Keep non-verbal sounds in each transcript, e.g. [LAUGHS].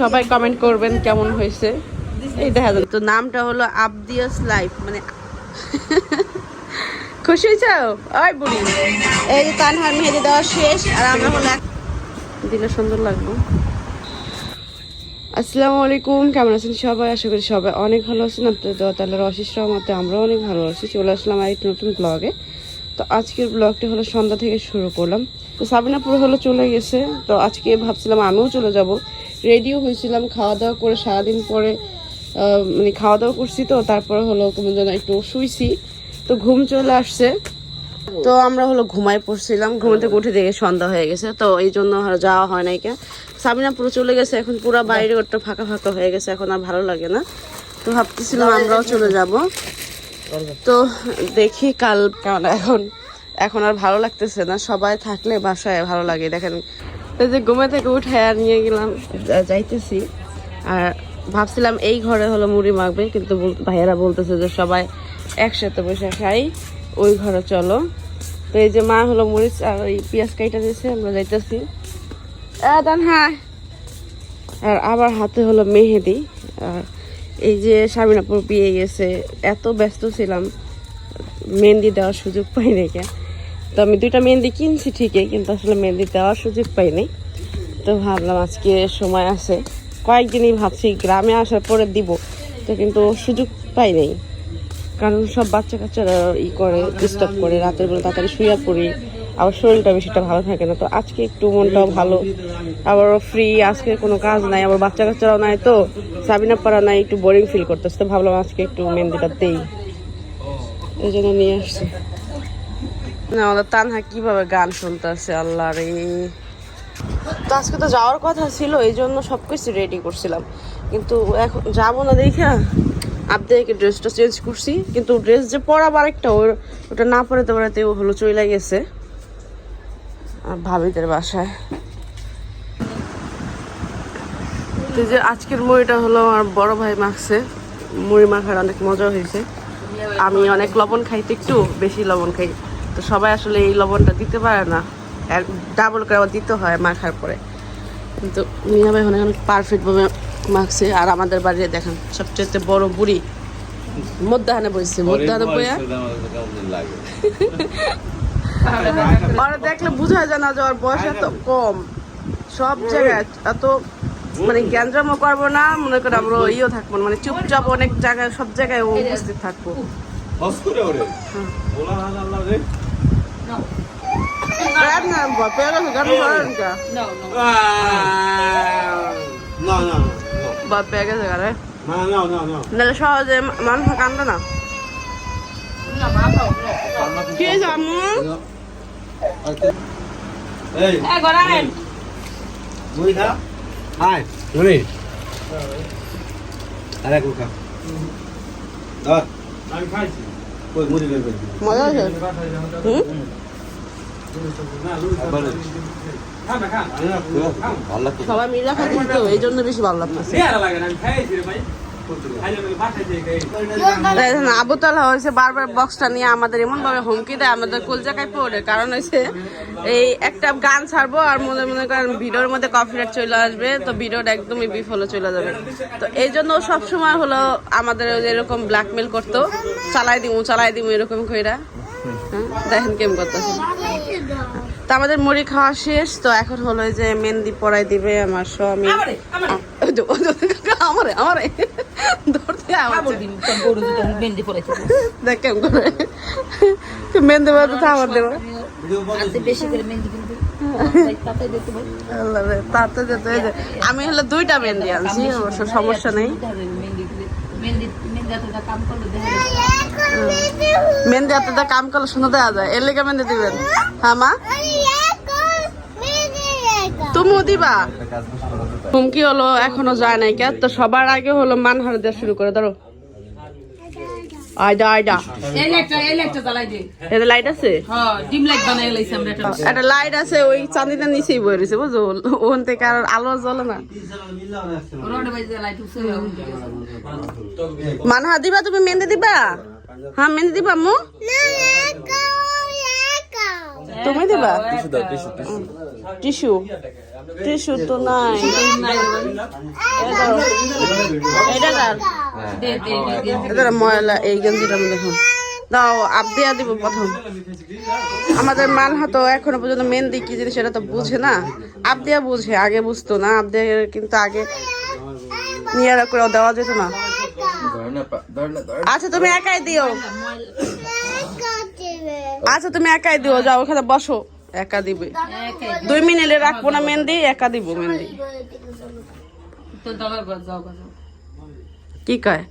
সবাই কমেন্ট করবেন কেমন হয়েছে। এই দেখা যাবে তো নামটা হলো আবদিয়াস লাইফ মানে [LAUGHS] খুশি হয়েছ? ওই বুড়ি। এই যে তানহার মেহেদি দেওয়া শেষ, আর আমরা হলো দিলে সুন্দর লাগল আসসালামু আলাইকুম, কেমন আছেন সবাই? আশা করি সবাই অনেক ভালো আছেন। আপনাদের তাল্লার অশিস রহমতে আমরাও অনেক ভালো আছি। চলে আসলাম আরেকটি নতুন ব্লগে তো আজকের ব্লগটি হলো সন্ধ্যা থেকে শুরু করলাম। তো সাবিনা পুরো হলো চলে গেছে। তো আজকে ভাবছিলাম আমিও চলে যাব। রেডিও হয়েছিলাম, খাওয়া দাওয়া করে সারাদিন পরে মানে খাওয়া দাওয়া করছি তো, তারপরে হলো কেমন যেন একটু শুইছি। তো ঘুম চলে আসছে। তো আমরা হলো ঘুমাই পড়ছিলাম, ঘুম থেকে উঠে দেখে সন্ধ্যা হয়ে গেছে। তো এই জন্য যাওয়া হয় নাই কে সাবিনা পুরো চলে গেছে, এখন পুরো বাইরে ওটা ফাঁকা ফাঁকা হয়ে গেছে, এখন আর ভালো লাগে না। তো ভাবতেছিলাম আমরাও চলে যাব। তো দেখি কাল কেমন, এখন এখন আর ভালো লাগতেছে না। সবাই থাকলে বাসায় ভালো লাগে। দেখেন, এই যে ঘুমে থেকে উঠে আর নিয়ে গেলাম যাইতেছি। আর ভাবছিলাম এই ঘরে হলো মুড়ি মাখবে, কিন্তু ভাইয়েরা বলতেছে যে সবাই একসাথে বসে খাই, ওই ঘরে চলো। তো এই যে মা হলো মরিচ আর ওই পেঁয়াজ কাইটা দিয়েছে, আমরা যাইতেছি। হ্যাঁ আর আবার হাতে হলো মেহেদি। আর এই যে স্বামীনাপুর বিয়ে গেছে, এত ব্যস্ত ছিলাম, মেহেন্দি দেওয়ার সুযোগ পাই নাই তো আমি দুইটা মেহেন্দি কিনছি ঠিকই, কিন্তু আসলে মেহেন্দি দেওয়ার সুযোগ পাই নাই। তো ভাবলাম আজকে সময় আছে, কয়েকদিনই ভাবছি গ্রামে আসার পরে দিব, তো কিন্তু সুযোগ পাই নাই। কারণ সব বাচ্চা কাচ্চারা ই করে ডিস্টার্ব করে, রাতের বেলা তাড়াতাড়ি শুয়ে পড়ি, আবার শরীরটা বেশিটা ভালো থাকে না। তো আজকে একটু মনটাও ভালো আবার ফ্রি আজকে কোনো কাজ নাই, আবার বাচ্চা কাচ্চারাও নাই তো সাবিনা পাড়া নাই একটু বোরিং ফিল করতেছে, তো ভাবলাম আজকে একটু মেহেন্দিটা দেই। এই জন্য নিয়ে আসছি। না আমাদের তানহা কীভাবে গান শুনতেছে, আল্লাহ রে। তো আজকে তো যাওয়ার কথা ছিল, এই জন্য সব কিছু রেডি করছিলাম। কিন্তু এখন যাব না দেখা আবদাকে ড্রেসটা চেঞ্জ করছি, কিন্তু ড্রেস যে পরাবার আরেকটা, ওর ওটা না পরে তো পরাতে ও হলো চলে গেছে। আর ভাবিদের বাসায়। তো যে আজকের মুড়িটা হলো আমার বড় ভাই মাখছে। মুড়ি মাখার অনেক মজা হয়েছে। আমি অনেক লবণ খাইতে একটু বেশি লবণ খাই। তো সবাই আসলে এই লবণটা দিতে পারে না। এক ডাবল করে দিতে হয় মাখার পরে। কিন্তু মিয়া ভাই অনেক পারফেক্টভাবে মাখছে। আর আমাদের বাড়িতে দেখেন সবচেয়ে বড় বুড়ি মধ্যাহ্নে বইছে। মধ্যাহ্নে বইয়া [LAUGHS] ওরা দেখলে বোঝা যায় না যে ওর বয়স এত কম। সব জায়গায় এত মানে গ্যাঞ্জামও করব না মনে করে আমরা ইয়েও থাকব না মানে চুপচাপ অনেক জায়গায় সব জায়গায় উপস্থিত থাকব। করেন সহজে মানুষ কান্দে না। কি হয়েছে আম্মু? Hey, মুড়ি খা হাই মনি আরে কোন খা। ধর আমি খাইছি কই মুড়ি বের করে মজা আছে হুম? ভালো সবাই মিলা খাচ্ছি তো এই জন্য বেশি ভালো লাগতেছে। দেখেন আবু হয়েছে বারবার বক্সটা নিয়ে আমাদের এমন ভাবে হুমকি দেয় আমাদের কলজাকায় পড়ে। কারণ হয়েছে এই একটা গান ছাড়বো আর মনে মনে করেন ভিডিওর মধ্যে কপিরাইট চলে আসবে তো ভিডিওটা একদমই বিফলে চলে যাবে। তো এই জন্য সবসময় হলো আমাদের এরকম ব্ল্যাকমেল করতো চালাই দিমু চালাই দিমু এরকম কইরা। হ্যাঁ, দেখেন কেমন করতেছে। তো আমাদের মুড়ি খাওয়া শেষ তো এখন হলো যে মেহেন্দি পরাই দিবে আমার স্বামী। আমারে আমারে। ধরতে মেহেন্দি দেখ কেমন করে। তো আমার দেবো। যে, আমি হলো দুইটা মেহেন্দি আনছি অবশ্য সমস্যা নেই। মেহেন্দি এতটা কাম করলে শুনে দেওয়া যায়। এর লেগে মেহেন্দি দিবেন। হ্যাঁ মা? দিবা? হুমকি হলো এখনও যায় নাই কে? তো সবার আগে হলো মানহার দেওয়া শুরু করে ধরো। লাইট আছে? হ্যাঁ ডিম লাইট বানাই লাইছি আমরা এটা লাইট আছে ওই চাঁদিটা নিচেই বয়ে রয়েছে বুঝো ওখান থেকে আর আলো জ্বলে না। মানহা দিবা তুমি মেহেন্দি দিবা? হ্যাঁ মেহেন্দি দিবা আম্মু? তুমি দিবা? টিস্যু দাও টিস্যু টিস্যু। টিস্যু? টিস্যু তো নাই। এটা কার দে দে দে দে এটা ময়লা এই গেঞ্জিটা মধ্যে এখন দাও আবদিয়া দিব প্রথম। আমাদের মানহা তো এখনও পর্যন্ত মেহেন্দি কি জিনিস সেটা তো বুঝে না। আবদিয়া বুঝে আগে বুঝতো না। আবদিয়া কিন্তু আগে নিয়ে করে দেওয়া যেত না। আচ্ছা তুমি একাই দিও। আচ্ছা তুমি একাই দিও যাও ওখানে বসো একা দিবে দুই মিনিটে রাখব না মেহেন্দি একা দিব মেহেন্দি। কি কয়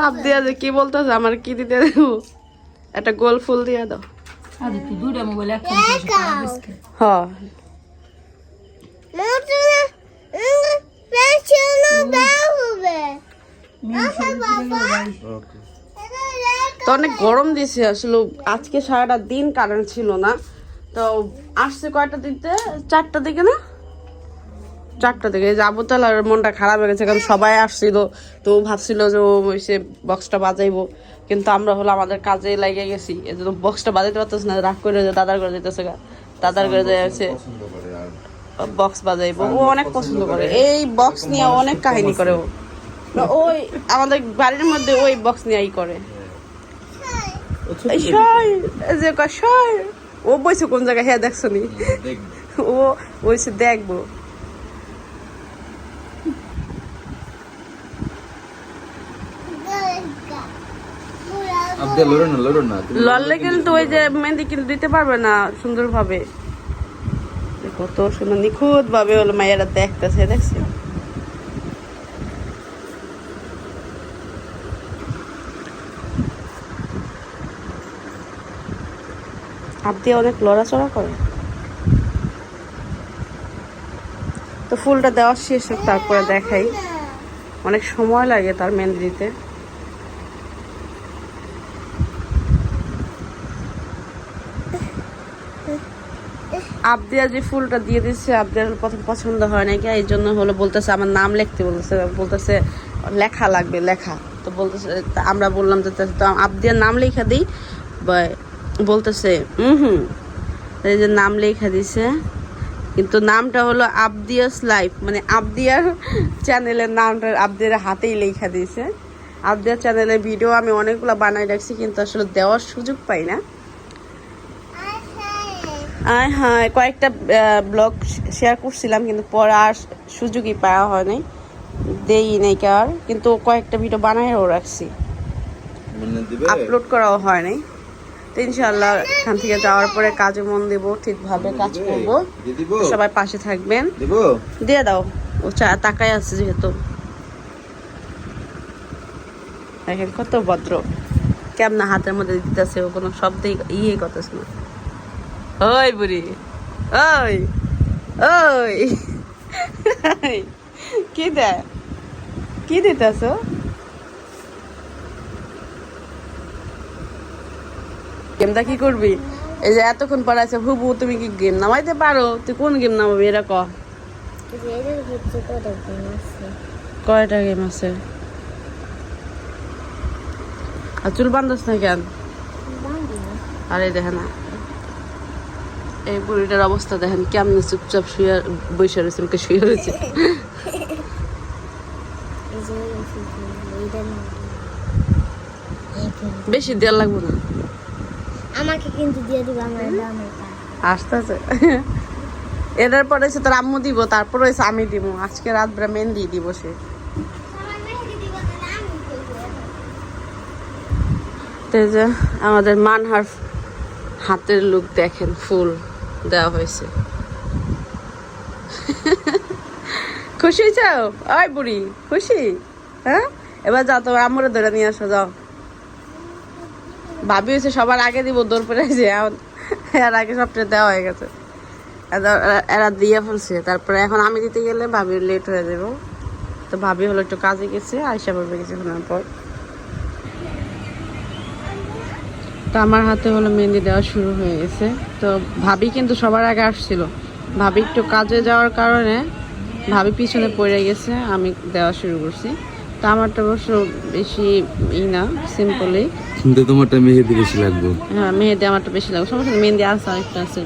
আবদিয়া যে কি বলতেছে আমার কি দিতে দেবো একটা গোল ফুল দিয়ে দাও আরে তুই দুইটা মোবাইল একসাথে বিস্কিট হ ওকে তো অনেক গরম দিছে আসলে আজকে সারাটা দিন কারেন্ট ছিল না। তো আসছে কয়টা দিতে চারটা দিকে না? চারটা দিকে। যাব তাহলে আর মনটা খারাপ হয়ে গেছে কারণ সবাই আসছিল। তো ভাবছিল যে ও সে বক্সটা বাজাইবো। কিন্তু আমরা হলো আমাদের কাজে লাগিয়ে গেছি। এই জন্য বক্সটা বাজাইতে পারতেছে না রাগ করে যে দাদার করে যেতেছে গা। দাদার করে যাচ্ছে বক্স বাজাইবো। ও অনেক পছন্দ করে। এই বক্স নিয়ে অনেক কাহিনী করে ও। ওই আমাদের বাড়ির মধ্যে ওই বক্স নিয়েই করে। সর যে কয় সর ও বইছে কোন জায়গায় হ্যাঁ দেখছ নি ও বইছে দেখব। লড়লে কিন্তু ওই যে মেহেন্দি কিন্তু দিতে পারবে না সুন্দরভাবে। কত সুন্দর নিখুঁত ভাবে হলো মায়েরা দেখতেছে দেখছি আপনি অনেক লড়াচড়া করে। তো ফুলটা দেওয়া শেষ হোক, তারপরে দেখাই। অনেক সময় লাগে তার মেহেন্দি দিতে। আবদিয়া যে ফুলটা দিয়ে দিচ্ছে আবদিয়ার প্রথম পছন্দ হয় নাকি এই জন্য হলো বলতেছে আমার নাম লিখতে বলতেছে। বলতেছে লেখা লাগবে লেখা। তো বলতেছে আমরা বললাম যে তো আবদিয়ার নাম লেখা দিই বলতেছে হুম হুম এই যে নাম লেখা দিছে। কিন্তু নামটা হলো আবদিয়াস লাইফ। মানে আবদিয়ার চ্যানেলের নামটা আবদিয়ার হাতেই লেখা দিয়েছে আবদিয়ার চ্যানেলের ভিডিও আমি অনেকগুলো বানাই রাখছি কিন্তু আসলে দেওয়ার সুযোগ পাই না। আর হ্যাঁ কয়েকটা ব্লগ শেয়ার করছিলাম কিন্তু পরে আর সুযোগই পাওয়া হয়নি দেই নাই কার। কিন্তু কয়েকটা ভিডিও বানাইও রাখছি। আপলোড করাও হয়নি তো ইনশাল্লাহ এখান থেকে যাওয়ার পরে কাজে মন দেব ঠিকভাবে কাজ করব। সবাই পাশে থাকবেন। দিয়ে দাও ও চা তাকাই আছে যেহেতু। দেখেন কত ভদ্র। কেমন হাতের মধ্যে দিতেছে ও কোনো শব্দই ইয়ে করতেছে না। ওই বুড়ি ওই ওই। [LAUGHS] কি দে কি দিতেছ গেমটা কি করবি এই যে এতক্ষণ পর আছে হুবু তুমি কি গেম নামাইতে পারো তুই কোন গেম নামাবি ক কয়টা গেম আছে আর চুল বান্ধস না কেন আরে দেখেন না এই বুড়িটার অবস্থা দেখেন কেমন চুপচাপ শুয়ে বসে রয়েছে মুখে শুয়ে রয়েছে বেশি দেওয়ার লাগবে না আমাকে কিন্তু দিয়ে দিবা আমার দাম এটা। আসতে এটার পরে হচ্ছে তোর আম্মু দিব তারপর হয়েছে আমি দিব। আজকে রাত বেড়া মেহেন্দি দিব সে। যে আমাদের মানহার হাতের লুক দেখেন ফুল দেওয়া হয়েছে। খুশি চাও ওই বুড়ি খুশি? হ্যাঁ? এবার যাও তোমার আম্মুরে ধরে নিয়ে আসো যাও। ভাবি হয়েছে সবার আগে দিব দৌড় পড়ে যে এখন এর আগে সবটা দেওয়া হয়ে গেছে। এরা- দিয়ে ফেলছে। তারপরে এখন আমি দিতে গেলে ভাবি লেট হয়ে যাব। তো ভাবি হলো একটু কাজে গেছে আয়সা পড়বে কিছুক্ষণের পর। তো আমার হাতে হলো মেহেন্দি দেওয়া শুরু হয়ে গেছে। তো ভাবি কিন্তু সবার আগে আসছিল। ভাবি একটু কাজে যাওয়ার কারণে ভাবি পিছনে পড়ে গেছে, আমি দেওয়া শুরু করছি। তো আমারটা অবশ্য বেশি ই না সিম্পলই কিন্তু তোমারটা মেহেদি বেশি লাগবে। হ্যাঁ মেহেদি আমারটা বেশি লাগবে। সমস্যা মেহেদি আছে আরেকটা আছে।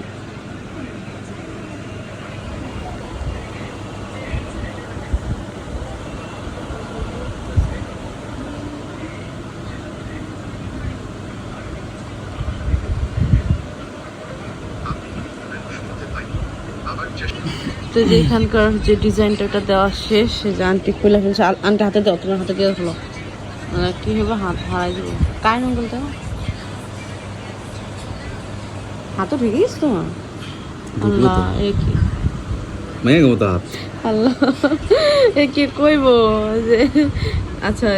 তো যে এখানকার যে ডিজাইনটা ওটা দেওয়া শেষ সে যে আন্টি খুলে ফেলছে। আন্টি হাতে দাও তোমার হাতে ফেলো। আহ, কি হবে? হাত হারাই দেবো। কার হাতও গেছে তোমার। তো। আল্লাহ এ কি? মেয়ে মতো হাত। আল্লাহ এ কি কইব? যে আচ্ছা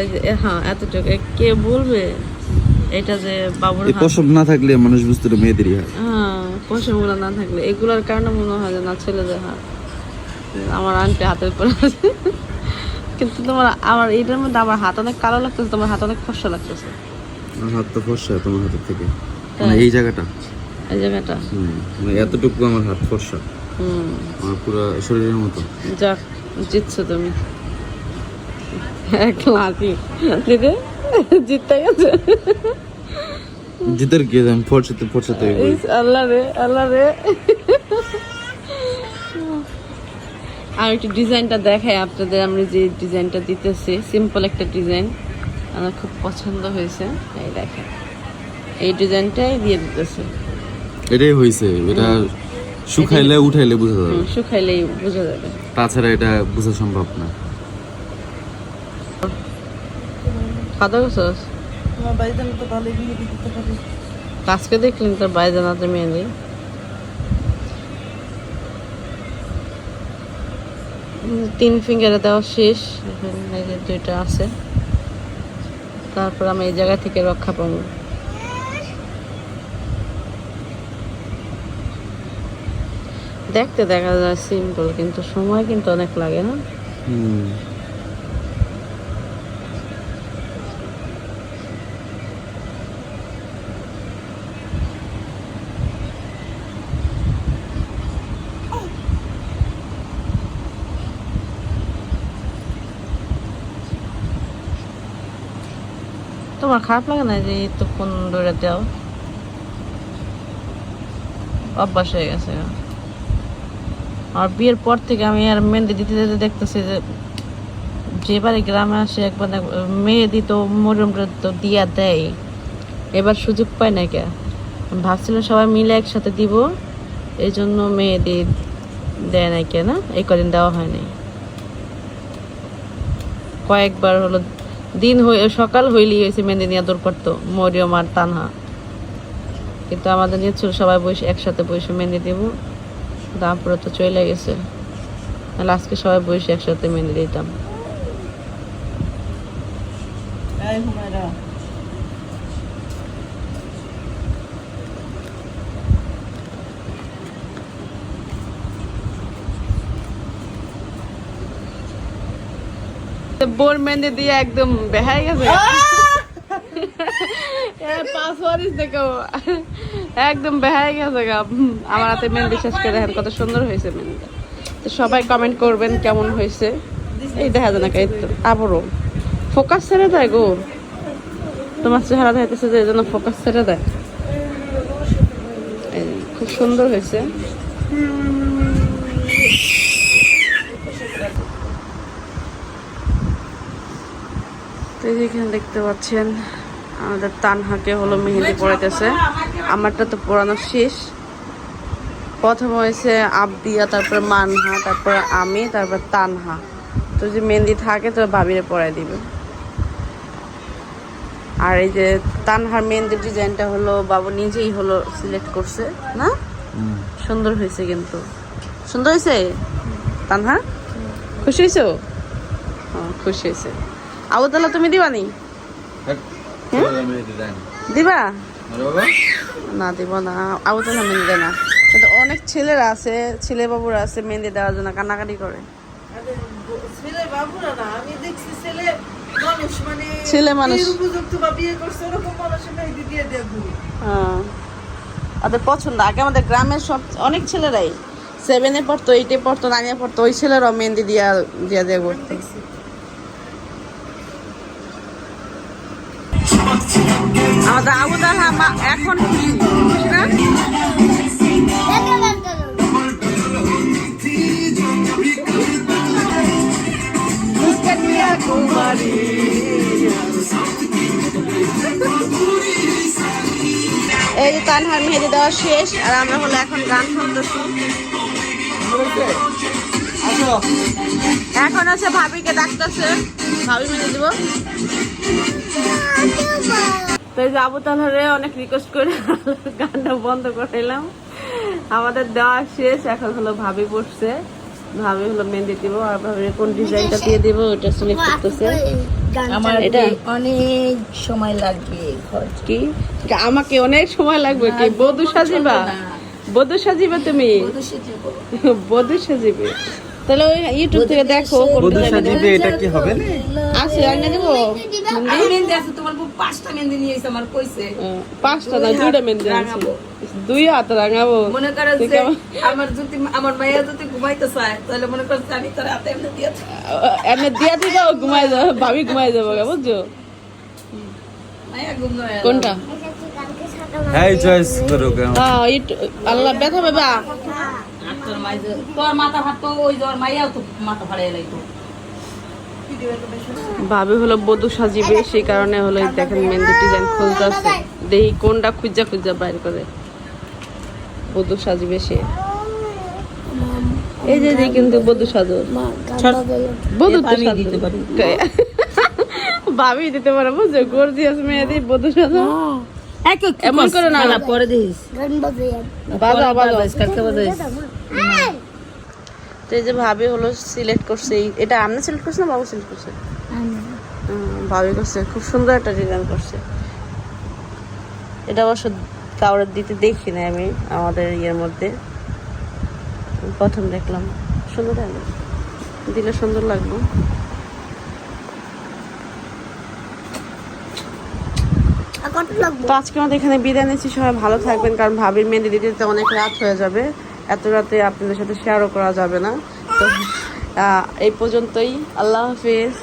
হ্যাঁ এতটুকু। কে বলবে? এটা যে বাবুর পশম না থাকলে মানুষ বুঝতে মেয়েদেরই হাত। হ্যাঁ পশমগুলো না থাকলে। এগুলোর কারণে মনে হয় যে না ছেলেদের হাত। আমার আন্টি হাতের উপর আছে। কিন্তু তোমার আমার এটার মধ্যে আমার হাত অনেক কালো লাগতেছে তোমার হাত অনেক ফসা লাগতেছে। আমার হাত তো ফর্সা তোমার হাতের থেকে। মানে এই জায়গাটা? এই জায়গাটা। হুম মানে এতটুকু আমার হাত ফর্সা। হুম। আমার পুরো শরীরের মতো। যাক জিতছো তুমি। এক লাঠি দিদি জিততে গেছে? জিতের কি আমি ফর্সাতে ফর্সাতে আল্লাহ রে আল্লাহ রে। আর একটু ডিজাইনটা দেখাই আপনাদের আমরা যে ডিজাইনটা দিতেছি সিম্পল একটা ডিজাইন। আমার খুব পছন্দ হয়েছে। এই দেখেন এই ডিজাইনটাই দিয়ে দিতেছে। এটাই হয়েছে এটা শুকাইলে উঠাইলে বোঝা যাবে। হুম, শুকাইলেই বোঝা যাবে। তাছাড়া এটা বোঝা সম্ভব না। খাতা গেছস? আজকে দেখলেন তোর বাইজানাতে মেহেদি উম, তিন ফিঙ্গারে দেওয়া শেষ এই যে দুইটা আছে। তারপর আমি এই জায়গা থেকে রক্ষা পাবো। দেখতে দেখা যায় সিম্পল কিন্তু সময় কিন্তু অনেক লাগে না? তোমার খারাপ লাগে না যে এতক্ষণ ধরে দেও অভ্যাস হয়ে গেছে। আর বিয়ের পর থেকে আমি আর মেহেন্দি দিতে দিতে দেখতেছি যে যেবারে গ্রামে আসে একবার দেখ- মেহেদি তো মরমটা তো দিয়া দেয়। এবার সুযোগ পায় না কে? ভাবছিলাম সবাই মিলে একসাথে দিব এই জন্য মেহেদি দেয় নাই কে না? এই কদিন দেওয়া হয়নি। কয়েকবার হলো দিন হয়ে, সকাল হইলেই হয়েছে মেহেন্দি নিয়ে দূর করতো, মরিয়ম আর তানহা। কিন্তু আমাদের নিয়ে সবাই বসে, একসাথে বসে মেহেন্দি দেব। তারপরে তো চলে গেছে। তাহলে আজকে সবাই বসে একসাথে মেহেন্দি দিতাম। বোর মেহেন্দি দিয়ে একদম বেহাই গেছে। একদম বেহাই গেছে আমার হাতে মেহেন্দি শেষ করে দেখেন কত সুন্দর হয়েছে মেহেন্দি তো সবাই কমেন্ট করবেন কেমন হয়েছে। এই দেখা যায় না আবারও ফোকাস ছেড়ে দেয় গো। তোমার চেহারা দেখাইতেছে যে এই জন্য ফোকাস ছেড়ে দেয়। এই, খুব সুন্দর হয়েছে। এই যে এখানে দেখতে পাচ্ছেন আমাদের তানহাকে হলো মেহেন্দি পড়াইতেছে আমারটা তো পড়ানো শেষ। প্রথম হয়েছে আবদিয়া তারপর মানহা তারপর আমি তারপর তানহা। তো যে মেহেন্দি থাকে তো ভাবিরে পড়াই দিবে। আর এই যে তানহার মেহেন্দির ডিজাইনটা হলো বাবু নিজেই হলো সিলেক্ট করছে না? সুন্দর হয়েছে কিন্তু। সুন্দর হয়েছে? তানহা? খুশি হয়েছো? হ্যাঁ খুশি হয়েছে। আবু তাহলে তুমি দিবা নি? দিবা? না দিব না। আবু তাহলে মেহেন্দি দেয় না। কিন্তু অনেক ছেলেরা আছে ছেলে বাবুরা আছে মেহেন্দি দেওয়ার জন্য কান্নাকাটি করে। ছেলে বাবুরা না আমি দেখছি ছেলে মানুষ মানে ঘুরে হ্যাঁ। ওদের পছন্দ। আগে আমাদের গ্রামের সব অনেক ছেলেরাই সেভেনে পড়তো এইটে পড়তো নাইনে পড়তো ওই ছেলেরাও মেহেন্দি দিয়া দিয়া দিয়া করতো আমাদের আবু তালহা মা- এখন খুশি খুশি। এই যে তানহার মেহেদি দেওয়া শেষ, আর আমরা হলো এখন গান শুনতেছি। এখন আছে ভাবিকে ডাকতেছে। ভাবি মেনে দিব। তো এই যে আবু তালহারে অনেক রিকোয়েস্ট করে [LAUGHS] গানটা বন্ধ করে করাইলাম। আমাদের দেওয়া শেষ এখন হলো ভাবি বসছে। ভাবি হলো মেহেদি দিব আর ভাবি কোন ডিজাইনটা দিয়ে দিব ওটা সিলেক্ট করতেছে। আমার এটা? অনেক সময় লাগবে কি? আমাকে অনেক সময় লাগবে কি? বধু সাজিবা? বধু সাজিবা তুমি? বধু সাজিবে। তাহলে ওই ইউটিউব থেকে দেখো কোন বধূ সাজিবে এটা কি হবে? আছে দেবো। আমি মেহেন্দি আছে তোমার বউ পাঁচটা মেহেন্দি নিয়ে এসে আমার কইছে। পাঁচটা না দুইটা মেহেন্দি রাঙাবো। দুই হাত রাঙাবো। মনে করো যে আমার যদি আমার মাইয়া যদি ঘুমাইতে চায় তাহলে মনে করছে আমি তোর হাতে এমনি দিয়ে এমনি দিয়া ঘুমাই যাব ভাবি ঘুমাই যাব গা, বুঝছ? কোনটা? হ্যাঁ চয়েস করো হ্যাঁ ইট- আল্লাহ ব্যথা পাবা আর তোর মাই তোর মাথা ভাত তো ওই তোর মাইয়াও তো মাথা ফাড়াই লাইতো। ভাবি হলো বধু সাজিবে সেই কারণে হলো দেখেন মেহেন্দি ডিজাইন খুঁজতেছে দেখি কোনটা খুঁজা খুঁজা বাইর করে। বধু সাজিবে সে। এই যে যে কিন্তু বধু সাজো। বধু তো আমি দিতে পারি। ভাবি দিতে পারে বুঝছ গর্জিয়াস মেয়েদের বধু সাজো। এমন করে না। না পরে দিস বাজা বাজা কালকে বাজাইস তো এই যে ভাবি হলো সিলেক্ট করছে এটা সিলেক্ট করছে না বাবু সিলেক্ট করছে? ভাবি করছে খুব সুন্দর একটা ডিজাইন করছে। এটা অবশ্য কাউরে দিতে দেখি না আমি আমাদের ইয়ের মধ্যে। প্রথম দেখলাম সুন্দর দিলে সুন্দর লাগবে। তো আজকে আমাদের এখানে বিদায় নিচ্ছি, সবাই ভালো থাকবেন, কারণ ভাবির মেহেন্দি দিতে অনেক রাত হয়ে যাবে। এত রাতে আপনাদের সাথে শেয়ারও করা যাবে না। তো এই পর্যন্তই, আল্লাহ হাফিজ।